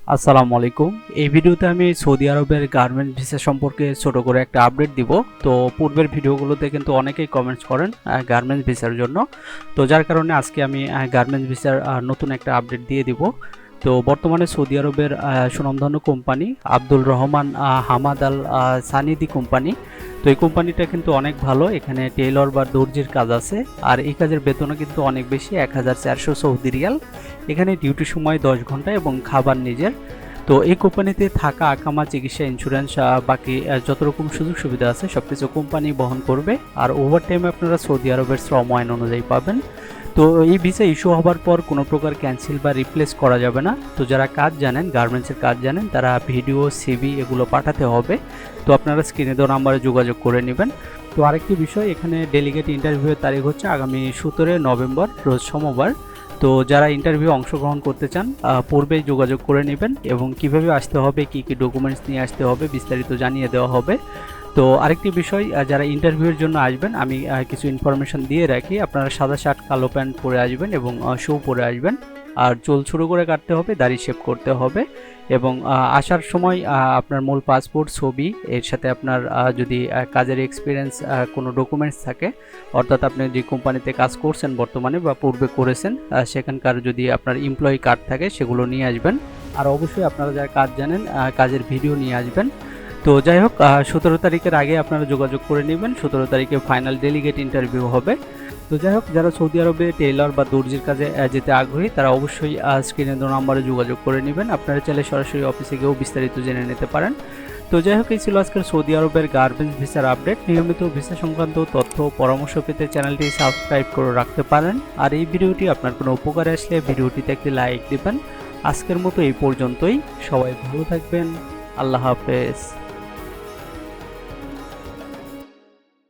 আসসালামু আলাইকুম। এই ভিডিওতে আমি সৌদি আরবের গার্মেন্টস ভিসা সম্পর্কে ছোট করে একটা আপডেট দিব। তো পূর্বের ভিডিওগুলোতে কিন্তু অনেকেই কমেন্টস করেন গার্মেন্টস ভিসার জন্য। তো যার কারণে আজকে আমি গার্মেন্টস ভিসার নতুন একটা আপডেট দিয়ে দিব। তো বর্তমানে সৌদি আরবের সুনামধন্য company Abdul Rahman Hamad Al Sanidi company. তো এই কোম্পানিটা কিন্তু অনেক ভালো, এখানে টেইলর বা দর্জির কাজ আছে। আর এই কাজের বেতনও কিন্তু অনেক বেশি এক হাজার চারশো সৌদি রিয়াল। এখানে ডিউটি সময় দশ ঘণ্টা এবং খাবার নিজের। তো এই কোম্পানিতে থাকা, আকামা, চিকিৎসা ইন্স্যুরেন্স বাকি যত রকম সুযোগ সুবিধা আছে সব কিছু কোম্পানি বহন করবে। আর ওভার টাইমে আপনারা সৌদি আরবের শ্রম আইন অনুযায়ী পাবেন। তো এই ভিসা ইস্যু হবার পর কোনো প্রকার ক্যান্সেল বা রিপ্লেস করা যাবে না। তো যারা কাজ জানেন, গার্মেন্টসের কাজ জানেন, তারা ভিডিও, সিভি এগুলো পাঠাতে হবে। তো আপনারা স্ক্রিনে দেওয়া নাম্বারে যোগাযোগ করে নেবেন। তো আরেকটি বিষয়, এখানে ডেলিগেট ইন্টারভিউয়ের তারিখ হচ্ছে আগামী সতেরোই নভেম্বর, রোজ সোমবার। তো যারা ইন্টারভিউ অংশগ্রহণ করতে চান পূর্বেই যোগাযোগ করে নেবেন এবং কীভাবে আসতে হবে, কি কি ডকুমেন্টস নিয়ে আসতে হবে, বিস্তারিত জানিয়ে দেওয়া হবে। তো আরেকটি বিষয় যারা ইন্টারভিউয়ের জন্য আসবেন, আমি কিছু ইনফরমেশন দিয়ে রাখি। আপনারা সাদা শার্ট, কালো প্যান্ট পরে আসবেন এবং শু পরে আসবেন। আর চুল ছোটো করে কাটতে হবে, দাড়ি শেভ করতে হবে এবং আসার সময় আপনার মূল পাসপোর্ট ছবি, এর সাথে আপনার যদি কাজের এক্সপিরিয়েন্স কোনো ডকুমেন্টস থাকে, অর্থাৎ আপনি যে কোম্পানিতে কাজ করছেন বর্তমানে বা পূর্বে করেছেন সেখানকার যদি আপনার এমপ্লয়ি কার্ড থাকে, সেগুলো নিয়ে আসবেন। আর অবশ্যই আপনারা যারা কাজ জানেন কাজের ভিডিও নিয়ে আসবেন। তো যাই হোক সতেরো তারিখের আগে আপনারা যোগাযোগ করে নেবেন। সতেরো তারিখে ফাইনাল ডেলিগেট ইন্টারভিউ হবে। তো যাই হোক, যারা সৌদি আরবে টেইলর বা দর্জির কাজে যেতে আগ্রহী, তারা অবশ্যই স্ক্রিনে দেওয়া নাম্বারে যোগাযোগ করে নেবেন। আপনারা চাইলে সরাসরি অফিসে গিয়েও বিস্তারিত জেনে নিতে পারেন। তো যাই হোক, এই ছিল আজকের সৌদি আরবের গার্মেন্টস ভিসার আপডেট নিয়মিত ভিসা সংক্রান্ত তথ্য পরামর্শ পেতে চ্যানেলটি সাবস্ক্রাইব করে রাখতে পারেন। আর এই ভিডিওটি আপনার কোনো উপকারে আসলে ভিডিওটিতে একটি লাইক দিবেন। আজকের মতো এই পর্যন্তই। সবাই ভালো থাকবেন। আল্লাহ হাফেজ।